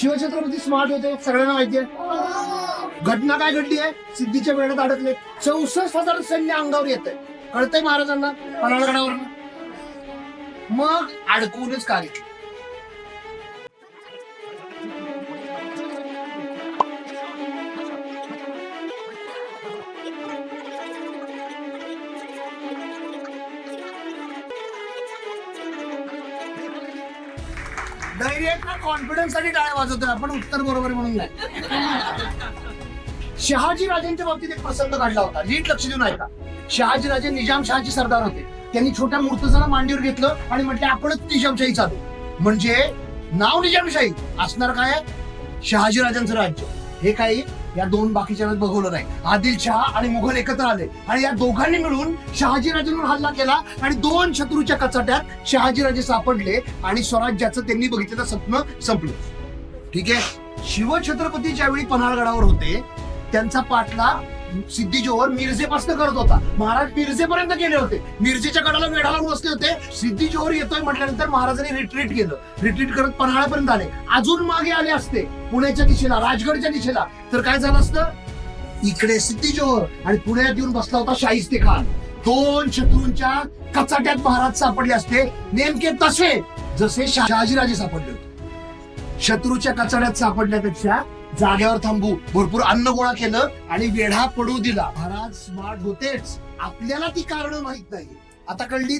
Shivchhatrapati smart होते सगळ्यांना माहितीये. घटना काय घडली आहे? सिद्धीच्या वेळात अडकले. चौसष्ट हजार सैन्य अंगावर येत कळतंय महाराजांना पन्हाळगडावर मग अडकवूनच कार्य धैर्य कॉन्फिडन्ससाठी टाळ्या वाजवतोय. आपण उत्तर बरोबर म्हणून नाही शहाजी राजेंच्या बाबतीत एक प्रसंग काढला होता. नीट लक्ष देऊन ऐका. शहाजी राजे निजाम शहाजी सरदार होते. त्यांनी छोट्या मूर्तजाला मांडीवर घेतलं आणि म्हटलं आपणच निजामशाही चालू. म्हणजे नाव निजामशाही असणार काय? शहाजी राजांचं राज्य. हे काही या दोन बाकीच्या बघवलं नाही. आदिलशहा आणि मुघल एकत्र आले. आणि या दोघांनी मिळून शहाजी राजांवर हल्ला केला आणि दोन शत्रूच्या कचाट्यात शहाजीराजे सापडले आणि स्वराज्याचं त्यांनी बघितलेलं स्वप्न संपलं. ठीक आहे? शिवछत्रपती ज्यावेळी पन्हाळगडावर होते त्यांचा पाठला सिद्धी जोहर मिरजेपासून करत होता. महाराज मिरजेपर्यंत गेले होते. मिरजेच्या गडाला वेढा लावून बसले होते. सिद्धी जोहर येतोय म्हटल्यानंतर महाराजांनी रिट्रीट केलं. रिट्रीट करत पन्हाळ्यापर्यंत आले. अजून मागे आले असते. पुण्याच्या दिशेला राजगडच्या दिशेला. तर काय झालं असतं? इकडे सिद्धी जोहर आणि पुण्यात येऊन बसला होता शाहिस्ते खान दोन शत्रूंच्या कचाट्यात महाराज सापडले असते. नेमके तसे जसे शहाजीराजे सापडले होते. शत्रूच्या कचाड्यात सापडण्यापेक्षा जाग्यावर थांबू. भरपूर अन्न गोळा केलं आणि वेढा पडू दिला. महाराज स्मार्ट होतेच. आपल्याला ती कारण माहीत नाही आता कळली